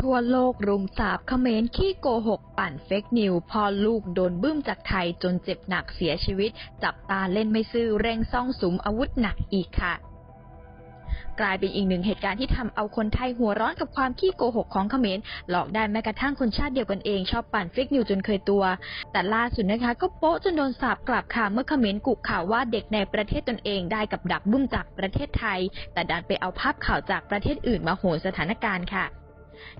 ทั่วโลกรุมสาบเขมรขี้โกหก ปั่นเฟกนิวพอลูกโดนบึ้มจากไทยจนเจ็บหนักเสียชีวิต จับตาเล่นไม่ซื่อเร่งซ่องสุมอาวุธหนักอีกค่ะกลายเป็นอีกหนึ่งเหตุการณ์ที่ทำเอาคนไทยหัวร้อนกับความขี้โกหกของเขมร หลอกได้แม้กระทั่งคนชาติเดียวกันเองชอบปั่นเฟกนิวจนเคยตัว แต่ล่าสุดนะคะ ก็โป๊ะจนโดนสาบกลับค่ะ เมื่อเขมรกุข่าวว่าเด็กในประเทศตนเองได้กับดักบุ้มจากประเทศไทย แต่ดันไปเอาภาพข่าวจากประเทศอื่นมาโหนสถานการณ์ค่ะ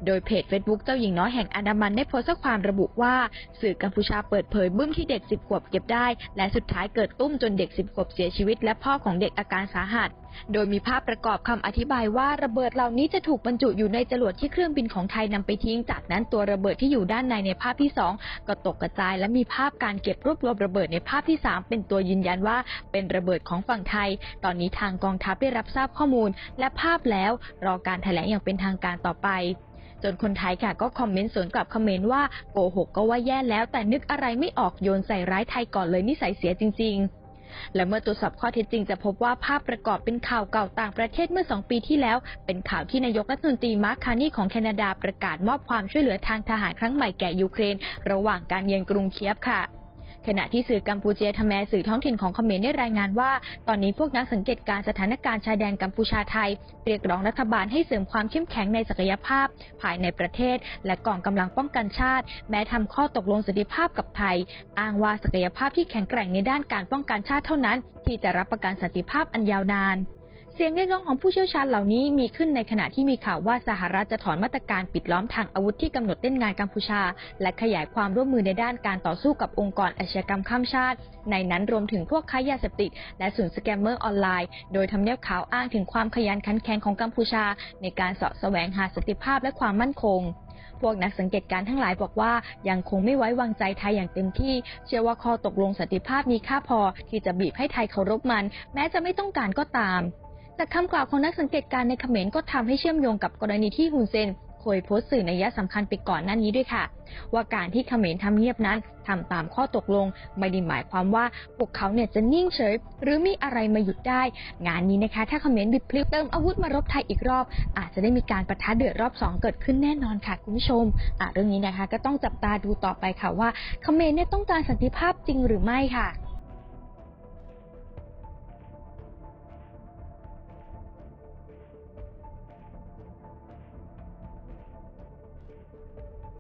โดยเพจ Facebook เจ้าหญิงน้อยแห่งอันดามันได้โพสต์ข้อความระบุว่า สื่อกัมพูชาเปิดเผยบึ้มที่เด็ก 10 ขวบเก็บได้ และสุดท้ายเกิดตุ้มจนเด็ก 10 ขวบเสียชีวิต และพ่อของเด็กอาการสาหัส โดยมีภาพประกอบคำอธิบายว่าระเบิดเหล่านี้จะถูกบรรจุอยู่ในจรวดที่เครื่องบินของไทยนำไปทิ้ง จากนั้นตัวระเบิดที่อยู่ด้านในในภาพที่ 2 ก็ตกกระจาย และมีภาพการเก็บรวบรวมระเบิดในภาพที่ 3 เป็นตัวยืนยันว่าเป็นระเบิดของฝั่งไทย ตอนนี้ทางกองทัพได้รับทราบข้อมูล และภาพแล้วรอการแถลงอย่างเป็นทางการต่อไป จนคนไทยค่ะก็คอมเมนต์สวนกลับคอมเมนต์ว่าโกหกก็ว่าแย่แล้ว แต่นึกอะไรไม่ออกโยนใส่ร้ายไทยก่อนเลยนิสัยเสียจริง ๆและเมื่อตรวจสอบข้อเท็จจริงจะพบว่าภาพประกอบเป็นข่าวเก่าต่างประเทศเมื่อ 2 ปีที่แล้ว เป็นข่าวที่นายกรัฐมนตรีมาร์คคานีของแคนาดาประกาศมอบความช่วยเหลือทางทหารครั้งใหม่แก่ยูเครน ระหว่างการเยือนกรุงเคียฟค่ะ ขณะที่สื่อกัมพูเจียทแมสื่อท้องถิ่นของเขมรได้รายงานว่า ตอนนี้พวกนักสังเกตการณ์สถานการณ์ชายแดนกัมพูชาไทย เรียกร้องรัฐบาลให้เสริมความเข้มแข็งในศักยภาพ ภายในประเทศ และกองกำลังป้องกันชาติ แม้ทำข้อตกลงสันติภาพกับไทย อ้างว่าศักยภาพที่แข็งแกร่งในด้านการป้องกันชาติเท่านั้น ที่จะรับประกันสันติภาพอันยาวนาน เสียงเรียกร้องของผู้เชี่ยวชาญเหล่านี้มีขึ้นในขณะที่มีข่าวว่าสหรัฐจะถอนมาตรการปิดล้อมทางอาวุธที่กำหนดเล่นงานกัมพูชา และขยายความร่วมมือในด้านการต่อสู้กับองค์กรอาชญากรรมข้ามชาติ ในนั้นรวมถึงพวกค้ายาเสพติดและศูนย์สแกมเมอร์ออนไลน์ โดยทำเนียบขาวอ้างถึงความขยันขันแข็งของกัมพูชา ในการเสาะแสวงหาสันติภาพและความมั่นคงพวกนักสังเกตการณ์ทั้งหลายบอกว่ายังคงไม่ไว้วางใจไทยอย่างเต็มที่ เชื่อว่าข้อตกลงสันติภาพมีค่าพอที่จะบีบให้ไทยเคารพมัน แม้จะไม่ต้องการก็ตาม แต่คำกล่าวของนักสังเกตการณ์ในเขมรก็ทำให้เชื่อมโยงกับกรณีที่ฮุนเซนเคยโพสต์สื่อในยะสำคัญไปก่อนหน้านี้ด้วยค่ะ ว่าการที่เขมรทำเงียบนั้นทำตามข้อตกลง ไม่ได้หมายความว่าพวกเขาเนี่ยจะนิ่งเฉย หรือมีอะไรมาหยุดได้ งานนี้นะคะ ถ้าเขมรบิดพลิกเติมอาวุธมารบไทยอีกรอบ อาจจะได้มีการประทะเดือดรอบสองเกิดขึ้นแน่นอนค่ะคุณผู้ชมอะเรื่องนี้นะคะ ก็ต้องจับตาดูต่อไปค่ะว่าเขมรเนี่ยต้องการสันติภาพจริงหรือไม่ค่ะ